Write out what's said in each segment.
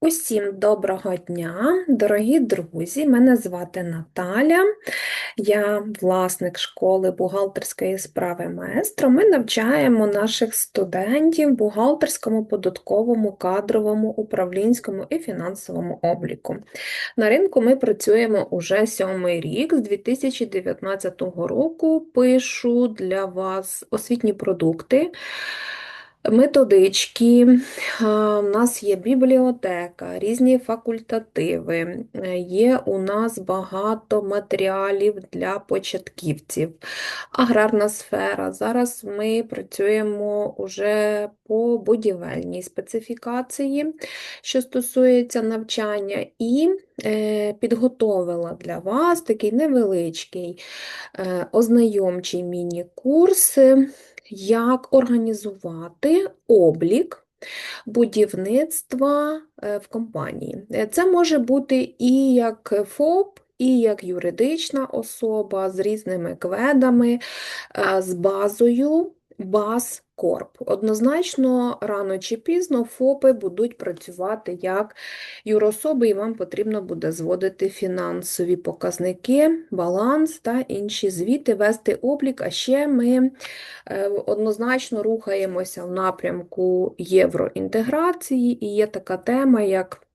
Усім доброго дня, дорогі друзі! Мене звати Наталя, я власник школи бухгалтерської справи маестро. Ми навчаємо наших студентів бухгалтерському, податковому, кадровому, управлінському і фінансовому обліку. На ринку ми працюємо уже сьомий рік, з 2019 року пишу для вас освітні продукти. Методички, у нас є бібліотека, різні факультативи, е, є у нас багато матеріалів для початківців, аграрна сфера. Зараз ми працюємо уже по будівельній специфікації, що стосується навчання, і е, підготовила для вас такий невеличкий е, ознайомчий міні-курс як організувати облік будівництва е, в компанії. Е, це може бути і як ФОП, і як юридична особа з різними кведами, е, з базою баз Корп. Однозначно, рано чи пізно ФОПи будуть працювати як юрособи, і вам потрібно буде зводити фінансові показники, баланс та інші звіти, вести облік. А ще ми е, однозначно рухаємося в напрямку євроінтеграції, і є така тема, як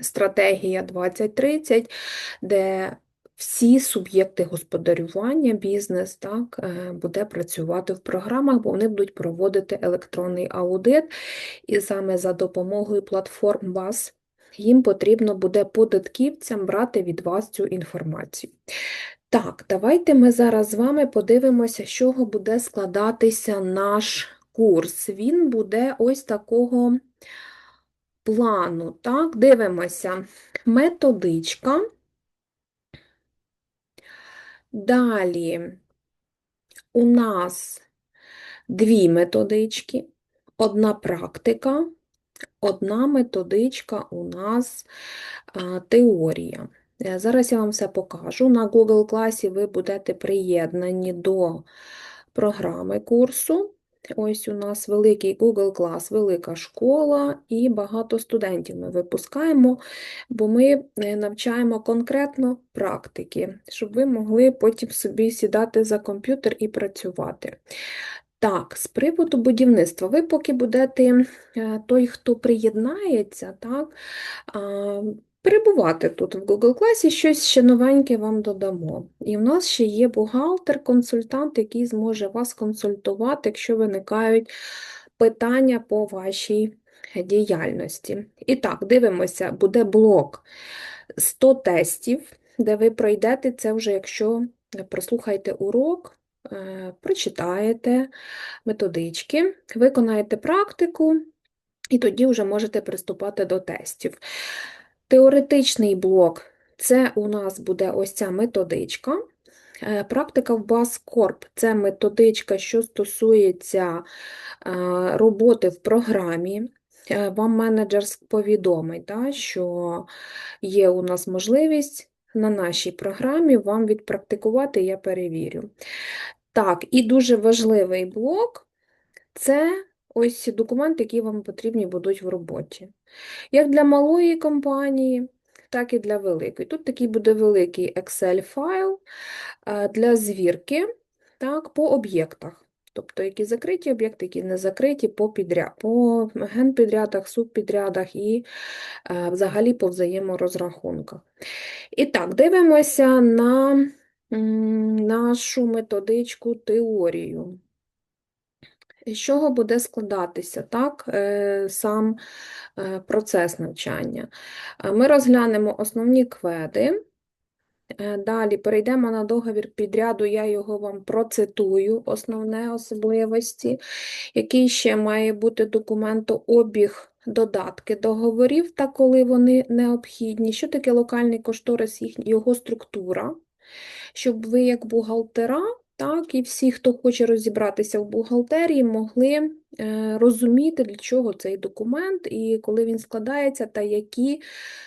стратегія 2030, де всі суб'єкти господарювання, бізнес так, е, буде працювати в програмах, бо вони будуть проводити електронний аудит, і саме за допомогою платформ БАС їм потрібно буде податківцям брати від вас цю інформацію. Так, давайте ми зараз з вами подивимося, з чого буде складатися наш курс. Він буде ось такого плану. Так, Дивимося, методичка. Далі у нас дві методички, одна практика, одна методичка у нас теорія. Е, зараз я вам все покажу. На Google класі ви будете приєднані до програми курсу. Ось у нас великий Google клас, велика школа і багато студентів ми випускаємо, бо ми е, навчаємо конкретно практики, щоб ви могли потім собі сідати за комп'ютер і працювати. Так, з приводу будівництва, ви поки будете е, той, хто приєднається, так, перебувати тут в Google класі, щось ще новеньке вам додамо. І в нас ще є бухгалтер-консультант, який зможе вас консультувати, якщо виникають питання по вашій діяльності. І так, дивимося, буде блок 100 тестів, де ви пройдете це вже, якщо прослухаєте урок. Е, прочитаєте методички, виконаєте практику, і тоді вже можете приступати до тестів. Теоретичний блок це у нас буде ось ця методичка. Е, практика в BassCorp – це методичка, що стосується е, роботи в програмі. Е, вам менеджер повідомить, що є у нас можливість на нашій програмі вам відпрактикувати, я перевірю. Так, і дуже важливий блок це ось документи, які вам потрібні будуть в роботі. Як для малої компанії, так і для великої. Тут такий буде великий Excel-файл для звірки так, по об'єктах. Тобто, які закриті об'єкти, які не закриті по підряд, по генпідрядах, субпідрядах і взагалі по взаєморозрахунках. І так, дивимося на нашу методичку теорію. З чого буде складатися так, е, сам е, процес навчання? Е, ми розглянемо основні кведи. Далі перейдемо на договір підряду, я його вам процитую, основне особливості, який ще має бути документообіг додатки договорів, та коли вони необхідні. Що таке локальний кошторис, його структура, щоб ви, як бухгалтера, так, і всі, хто хоче розібратися в бухгалтерії, могли е, розуміти, для чого цей документ, і коли він складається, та які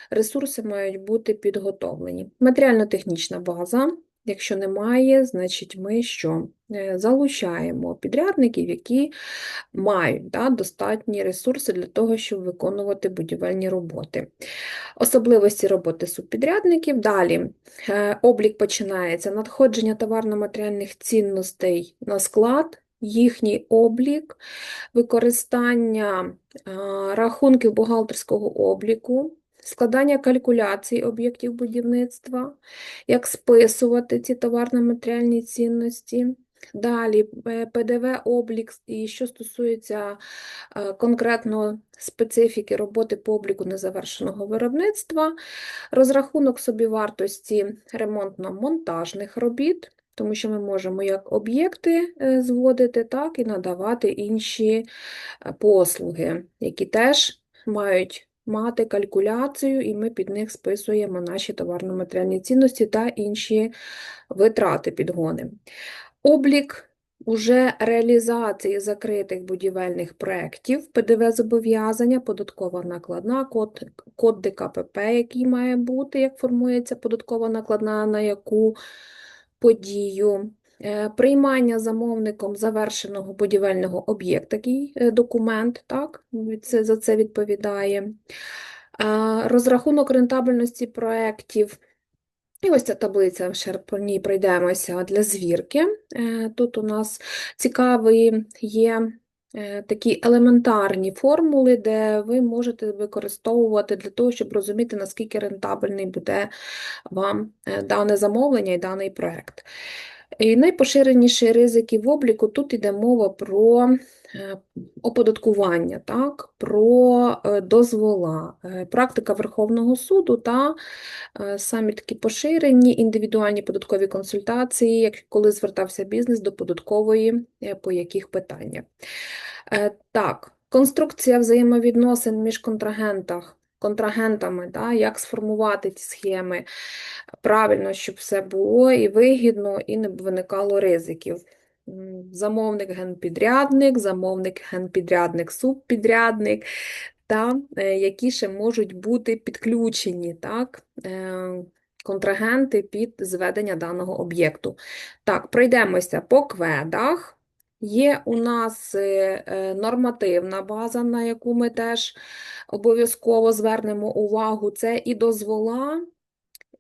ресурси мають бути підготовлені. Матеріально-технічна база, Якщо немає, значить ми що? Е, Залучаємо підрядників, які мають да, достатні ресурси для того, щоб виконувати будівельні роботи. Особливості роботи субпідрядників. Далі е, облік починається надходження товарно-матеріальних цінностей на склад, їхній облік, використання е, рахунків бухгалтерського обліку, складання калькуляцій об'єктів будівництва, як списувати ці товарно-матеріальні цінності. Далі е, ПДВ-облік, і що стосується е, конкретно специфіки роботи по обліку незавершеного виробництва, розрахунок собівартості ремонтно-монтажних робіт, тому що ми можемо як об'єкти е, зводити, так і надавати інші послуги, які теж мають мати калькуляцію, і ми під них списуємо наші товарно-матеріальні цінності та інші витрати підгони. Облік уже реалізації закритих будівельних проєктів, ПДВ-зобов'язання, податкова накладна, код, код ДКПП, який має бути, як формується податкова накладна, на яку подію, приймання замовником завершеного будівельного об'єкта, такий е, документ, так, це, за це відповідає, розрахунок рентабельності проєктів, і ось ця таблиця, ще по ній пройдемося для звірки. Е, тут у нас цікаві є е, такі елементарні формули, де ви можете використовувати для того, щоб розуміти, наскільки рентабельний буде вам е, дане замовлення і даний проєкт. І найпоширеніші ризики в обліку тут йде мова про оподаткування, так, про дозвола, практика Верховного суду та Е, самі такі поширені індивідуальні податкові консультації, як коли звертався бізнес до податкової, е, по яких питаннях. Е, так, конструкція взаємовідносин між контрагентах, контрагентами, да, як сформувати ці схеми правильно, щоб все було і вигідно, і не виникало ризиків. Замовник генпідрядник, замовник генпідрядник, субпідрядник, та е, які ще можуть бути підключені так, е, контрагенти під зведення даного об'єкту. Так, пройдемося по кведах. Є у нас е, нормативна база, на яку ми теж обов'язково звернемо увагу, це і дозвола,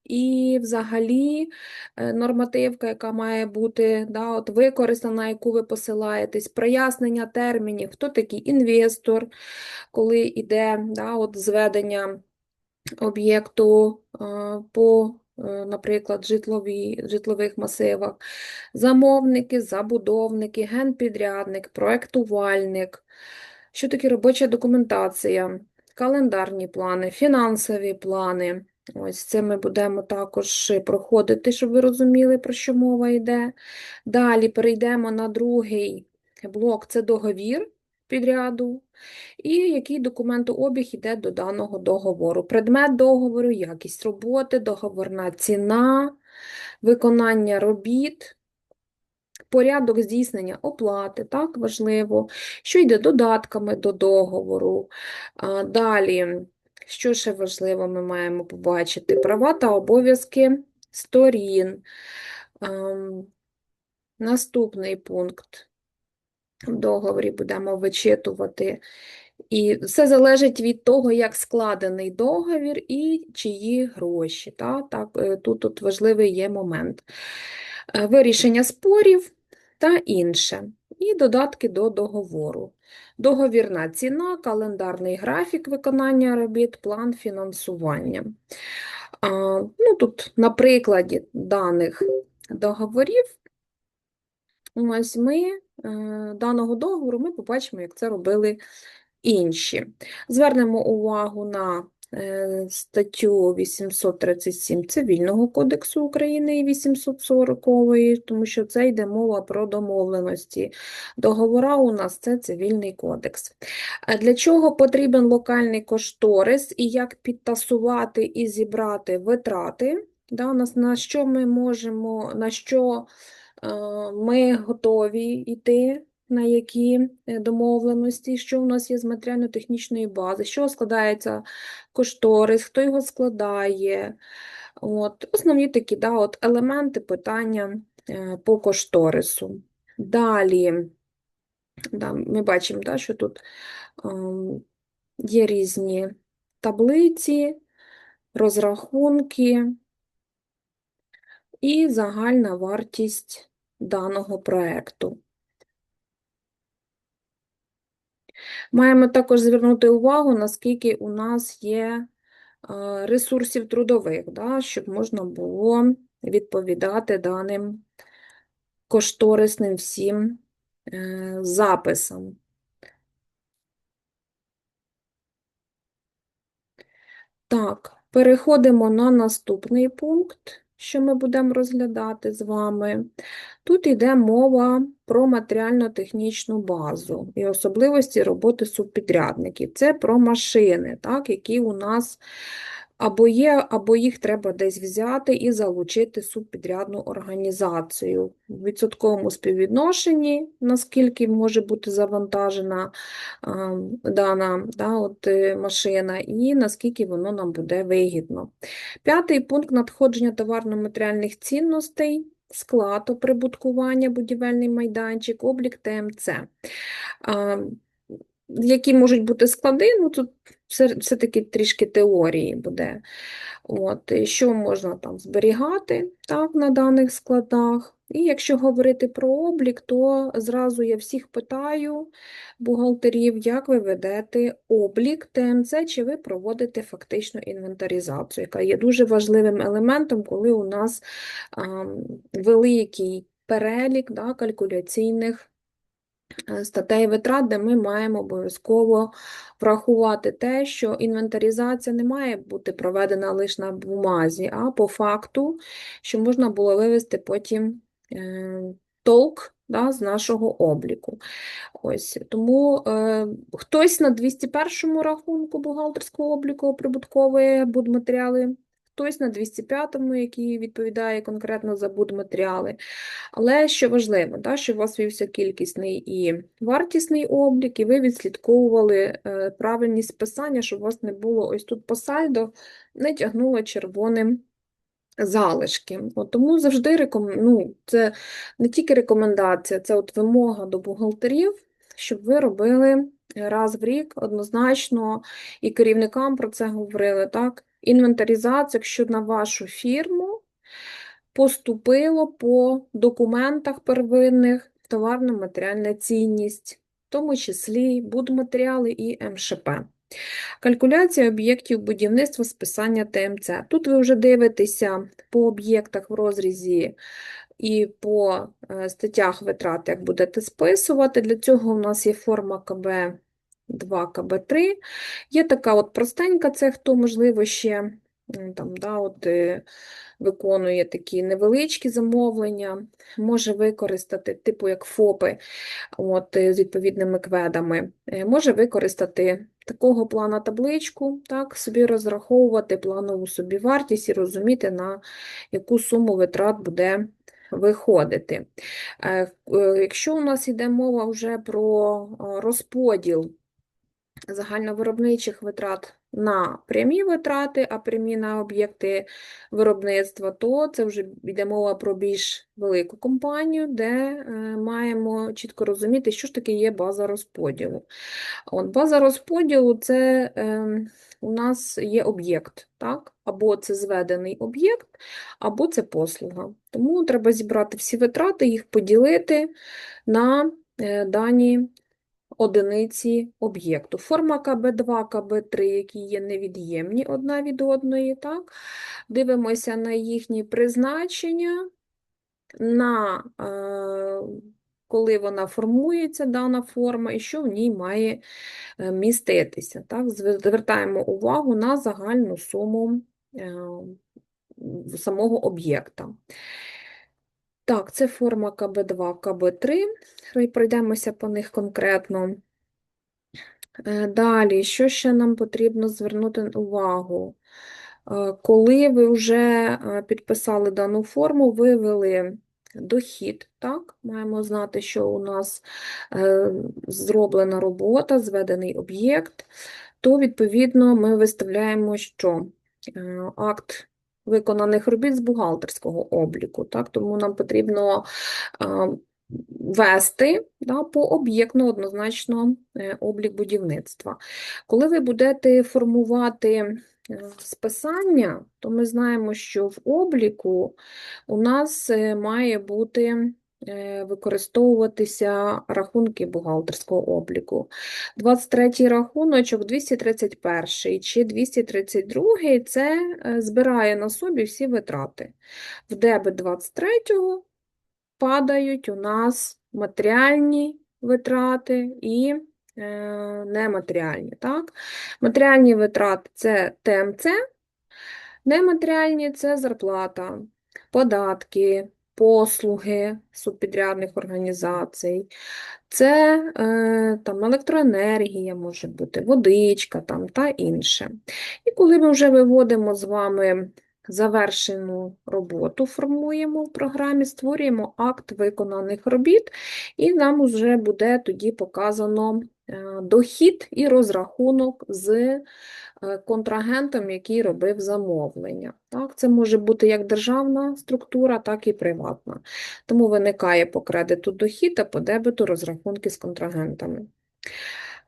і взагалі е, нормативка, яка має бути да, от використана, яку ви посилаєтесь, прояснення термінів, хто такий інвестор, коли йде да, от зведення об'єкту е, по, е, наприклад, житлові, житлових масивах, замовники, забудовники, генпідрядник, проектувальник, що таке робоча документація, календарні плани, фінансові плани. Ось це ми будемо також проходити, щоб ви розуміли, про що мова йде. Далі перейдемо на другий блок. Це договір підряду, і який документообіг йде до даного договору. Предмет договору, якість роботи, договорна ціна, виконання робіт. Порядок здійснення оплати, так, важливо, що йде додатками до договору. Далі що ще важливо, ми маємо побачити? Права та обов'язки сторін. Ем, наступний пункт в договорі будемо вичитувати. І все залежить від того, як складений договір і чиї гроші. Так, так, е, Тут тут важливий є момент. Е, вирішення спорів та інше. І додатки до договору. Договірна ціна, календарний графік виконання робіт, план фінансування. А, ну, Тут, на прикладі даних договорів, ось ми даного договору ми побачимо, як це робили інші. Звернемо увагу на Е, статтю 837 Цивільного кодексу України і 840, тому що це йде мова про домовленості. Договора у нас це цивільний кодекс. Для чого потрібен локальний кошторис і як підтасувати і зібрати витрати? Да, На що ми можемо, на що е, ми готові йти? на які е, домовленості, що у нас є з матеріально-технічної бази, що складається кошторис, хто його складає, От, Основні такі да, от елементи питання е, по кошторису. Далі да, ми бачимо, да, що тут ем, є різні таблиці, розрахунки і загальна вартість даного проєкту. Маємо також звернути увагу, наскільки у нас є е, ресурсів трудових, да, щоб можна було відповідати даним кошторисним всім е, записам. Так, переходимо на наступний пункт, що ми будемо розглядати з вами. Тут йде мова про матеріально-технічну базу і особливості роботи субпідрядників. Це про машини, так, які у нас або є, або їх треба десь взяти і залучити субпідрядну організацію. В відсотковому співвідношенні, наскільки може бути завантажена а, дана да, от, е, машина, і наскільки воно нам буде вигідно. П'ятий пункт надходження товарно-матеріальних цінностей. Склад оприбуткування, будівельний майданчик, облік ТМЦ. Які можуть бути склади, ну тут все-таки трішки теорії буде. От, Що можна там зберігати так, на даних складах. І якщо говорити про облік, то зразу я всіх питаю бухгалтерів, як ви ведете облік ТМЦ, чи ви проводите фактичну інвентаризацію, яка є дуже важливим елементом, коли у нас а, великий перелік да, калькуляційних статей витрат, де ми маємо обов'язково врахувати те, що інвентаризація не має бути проведена лише на бумазі, а по факту, що можна було вивести потім е, толк да, з нашого обліку. Ось, Тому е, хтось на 201 рахунку бухгалтерського обліку прибуткової будматеріали хтось на 205-му, який відповідає конкретно за будматеріали. Але що важливо, да, щоб у вас вівся кількісний і вартісний облік, і ви відслідковували е, правильність списання, щоб у вас не було ось тут по сальдо, не тягнуло червоним. Залишки. От Тому завжди реком... ну, це не тільки рекомендація, це от вимога до бухгалтерів, щоб ви робили раз в рік однозначно, і керівникам про це говорили, так? Інвентаризація, якщо на вашу фірму поступило по документах первинних товарно-матеріальна цінність, в тому числі будматеріали і МШП. Калькуляція об'єктів будівництва списання ТМЦ. Тут ви вже дивитеся по об'єктах в розрізі і по е, статтях витрат, як будете списувати. Для цього у нас є форма КБ 2 КБ3. Є така от простенька, це хто, можливо, ще там, да, от, е, виконує такі невеличкі замовлення, може використати, типу як ФОПи от, е, з відповідними кведами, е, може використати такого плана табличку, так, собі розраховувати планову собі вартість і розуміти, на яку суму витрат буде виходити. Якщо у нас йде мова вже про розподіл загальновиробничих витрат на прямі витрати, а прямі на об'єкти виробництва, то це вже йде мова про більш велику компанію, де е, маємо чітко розуміти, що ж таке є база розподілу. От База розподілу це е, у нас є об'єкт, так? або це зведений об'єкт, або це послуга. Тому треба зібрати всі витрати, їх поділити на е, дані одиниці об'єкту. Форма КБ2, КБ3, які є невід'ємні одна від одної. Так? Дивимося на їхні призначення, на е, коли вона формується, дана форма, і що в ній має е, міститися. Так? Звертаємо увагу на загальну суму е, самого об'єкта. Так, це форма КБ2, КБ3. Пройдемося по них конкретно. Е, далі, що ще нам потрібно звернути увагу? Е, коли ви вже е, підписали дану форму, вивели дохід, так? маємо знати, що у нас зроблена робота, зведений об'єкт, то, відповідно, ми виставляємо, що акт виконаних робіт з бухгалтерського обліку. Так? Тому нам потрібно а, вести да, по об'єктно однозначно е, облік будівництва. Коли ви будете формувати е, списання, то ми знаємо, що в обліку у нас е, має бути е, використовуватися рахунки бухгалтерського обліку. 23 рахуночок, 231 чи 232 це е, збирає на собі всі витрати. В дебет 23 падають у нас матеріальні витрати і е, нематеріальні. Так? Матеріальні витрати це ТМЦ, нематеріальні це зарплата, податки, послуги субпідрядних організацій, це е, там, електроенергія може бути, водичка там, та інше. І коли ми вже виводимо з вами завершену роботу, формуємо в програмі, створюємо акт виконаних робіт, і нам вже буде тоді показано дохід і розрахунок з е, контрагентом, який робив замовлення. Так, Це може бути як державна структура, так і приватна. Тому виникає по кредиту дохід, а по дебету розрахунки з контрагентами.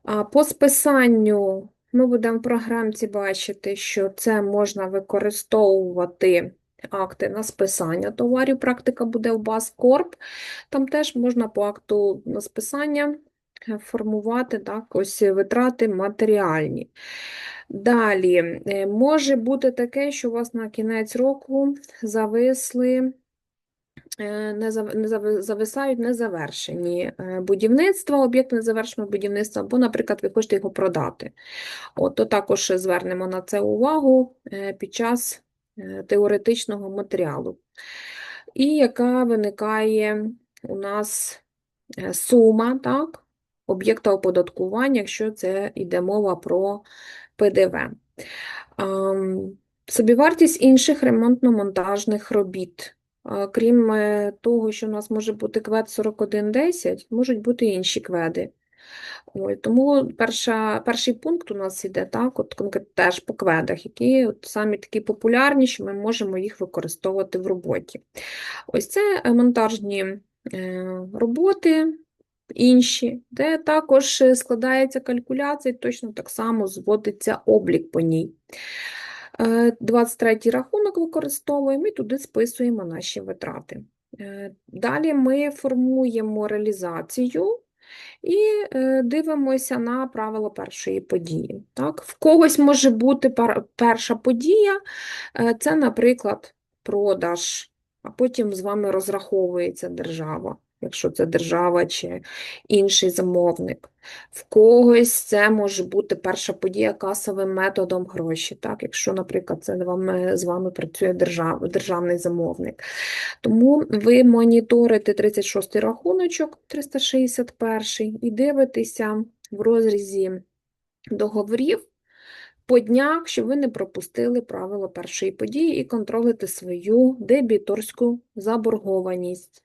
А По списанню ми будемо в програмці бачити, що це можна використовувати акти на списання товарів. Практика буде в Баскорп. Там теж можна по акту на списання е, формувати так, ось витрати матеріальні. Далі, е, може бути таке, що у вас на кінець року зависли. Е, не зависають незавершені будівництва, об'єкт незавершеного будівництва, або, наприклад, ви хочете його продати. От, то також звернемо на це увагу е, під час е, теоретичного матеріалу. І яка виникає у нас сума так, об'єкта оподаткування, якщо це йде мова про ПДВ. Собівартість інших ремонтно-монтажних робіт. Крім е, того, що у нас може бути квед 4110, можуть бути інші кведи. Ой, Тому перша, перший пункт у нас йде так, от теж по кведах, які от самі такі популярні, що ми можемо їх використовувати в роботі. Ось це е, монтажні е, роботи, інші, де також складається калькуляція, точно так само зводиться облік по ній. 23 рахунок використовуємо і туди списуємо наші витрати. Е, далі ми формуємо реалізацію і е, дивимося на правило першої події. Так? В когось може бути перша подія, е, це, наприклад, продаж, а потім з вами розраховується держава якщо це держава чи інший замовник. В когось це може бути перша подія касовим методом гроші, так? якщо, наприклад, це з вами працює держав, державний замовник. Тому ви моніторите 36-й рахуночок, 361 і дивитеся в розрізі договорів. По днях, щоб ви не пропустили правило першої події і контролити свою дебіторську заборгованість.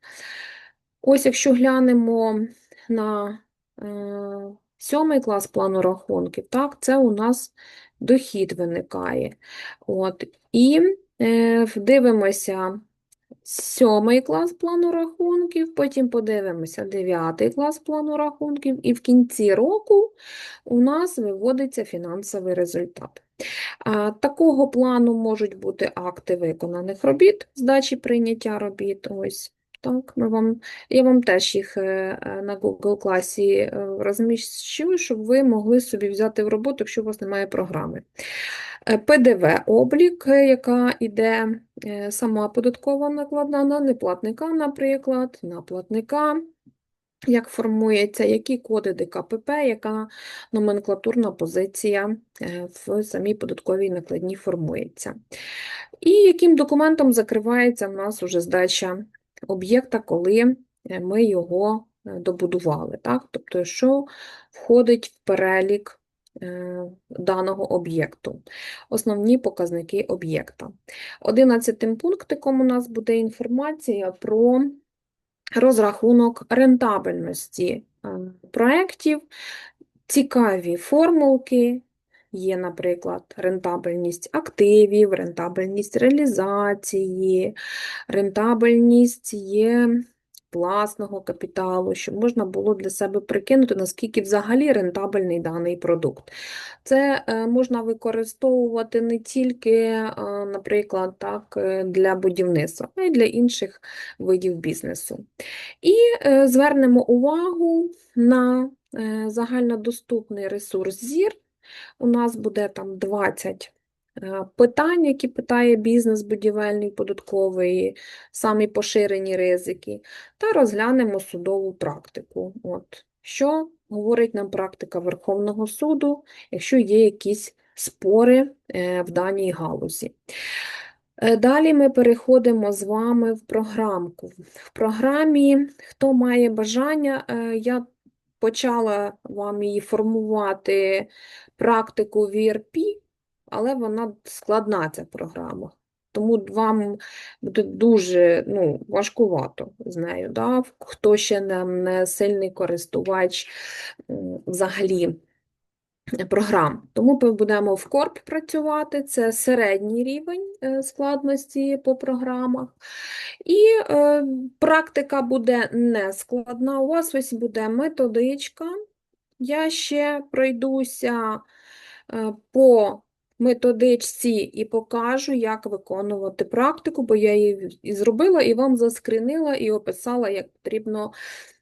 Ось, якщо глянемо на е, сьомий клас плану рахунків, так, це у нас дохід виникає. От, І е, дивимося сьомий клас плану рахунків, потім подивимося дев'ятий клас плану рахунків, і в кінці року у нас виводиться фінансовий результат. Такого плану можуть бути акти виконаних робіт, здачі прийняття робіт. ось. Так, ми вам, Я вам теж їх е, е, на Google класі е, розміщую, щоб ви могли собі взяти в роботу, якщо у вас немає програми. ПДВ-облік, яка йде сама податкова накладна на неплатника, наприклад, на платника, як формується, які коди ДКПП, яка номенклатурна позиція в самій податковій накладній формується. І яким документом закривається в нас уже здача об'єкта, коли е, ми його е, добудували. Так? Тобто, що входить в перелік е, даного об'єкту, основні показники об'єкта. Одинадцятим пунктиком у нас буде інформація про розрахунок рентабельності проєктів, цікаві формулки, є, наприклад, рентабельність активів, рентабельність реалізації, рентабельність є власного капіталу, щоб можна було для себе прикинути, наскільки взагалі рентабельний даний продукт. Це е, можна використовувати не тільки, е, наприклад, так, е, для будівництва, а й для інших видів бізнесу. І звернемо увагу на загальнодоступний ресурс ЗІР. У нас буде там 20 питань, які питає бізнес будівельний, податковий, самі поширені ризики, та розглянемо судову практику. От, Що говорить нам практика Верховного суду, якщо є якісь спори е, в даній галузі. Е, далі ми переходимо з вами в програмку. В програмі, хто має бажання, е, я почала вам її формувати практику VRP, але вона складна ця програма. Тому вам буде дуже ну, важкувато з нею. Да? Хто ще не, не сильний користувач взагалі програм. Тому ми будемо в корп працювати, це середній рівень е, складності по програмах. І е, практика буде не складна. У вас ось буде методичка. Я ще пройдуся е, по методичці і покажу, як виконувати практику, бо я її і зробила, і вам заскрінила, і описала, як потрібно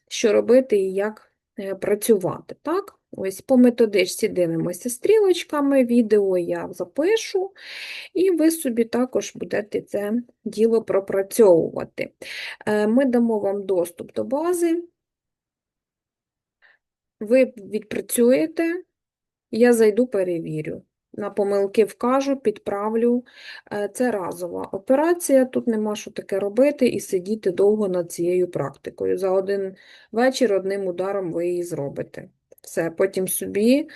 що робити і як е, працювати. Так? Ось По методичці дивимося стрілочками, відео я запишу, і ви собі також будете це діло пропрацьовувати. Е, ми дамо вам доступ до бази, ви відпрацюєте, я зайду, перевірю на помилки вкажу, підправлю. Е, це разова операція, тут нема що таке робити і сидіти довго над цією практикою. За один вечір одним ударом ви її зробите. Все, потім собі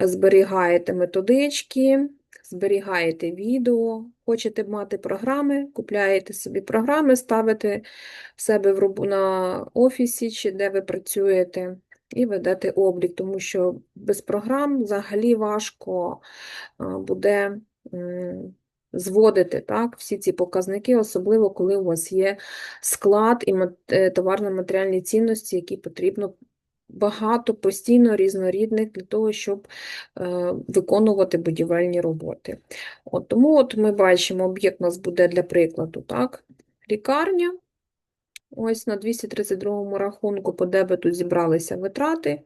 зберігаєте методички, зберігаєте відео, хочете мати програми, купляєте собі програми, ставите в себе в на офісі чи де ви працюєте і ведете облік, тому що без програм взагалі важко буде зводити так, всі ці показники, особливо коли у вас є склад і е, товарно-матеріальні цінності, які потрібно. Багато постійно різнорідних для того, щоб е, виконувати будівельні роботи. От, Тому от ми бачимо, об'єкт у нас буде для прикладу, так, лікарня, Ось на 232 рахунку по дебету зібралися витрати,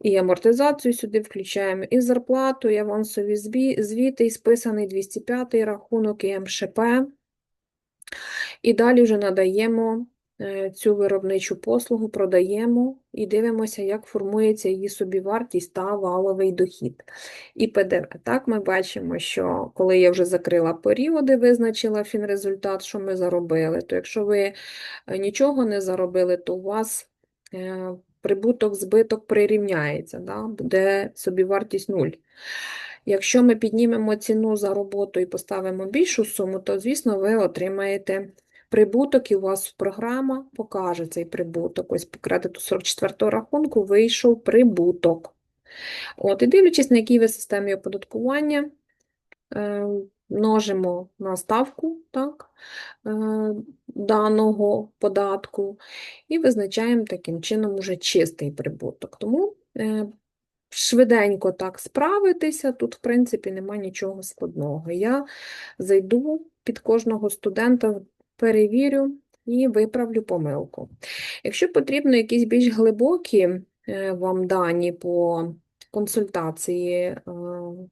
і амортизацію сюди включаємо, і зарплату, і авансові звіти, і списаний 205 рахунок, і МШП. І далі вже надаємо цю виробничу послугу продаємо і дивимося, як формується її собівартість та валовий дохід. І ПДВ. Так, ми бачимо, що коли я вже закрила періоди, визначила фінрезультат, що ми заробили, то якщо ви е, нічого не заробили, то у вас е, прибуток, збиток прирівняється, да? буде собівартість 0. Якщо ми піднімемо ціну за роботу і поставимо більшу суму, то, звісно, ви отримаєте Прибуток і у вас програма покаже цей прибуток. Ось по кредиту 44 рахунку вийшов прибуток. От, І дивлячись, на якій ви системі оподаткування, е, множимо на ставку так, е, даного податку і визначаємо таким чином уже чистий прибуток. Тому е, швиденько так справитися, тут, в принципі, немає нічого складного. Я зайду під кожного студента перевірю і виправлю помилку. Якщо потрібно якісь більш глибокі е, вам дані по консультації е,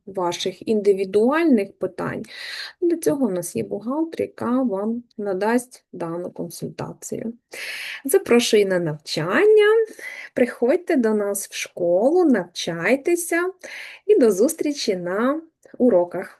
ваших індивідуальних питань, для цього у нас є бухгалтер, яка вам надасть дану консультацію. Запрошую на навчання, приходьте до нас в школу, навчайтеся і до зустрічі на уроках.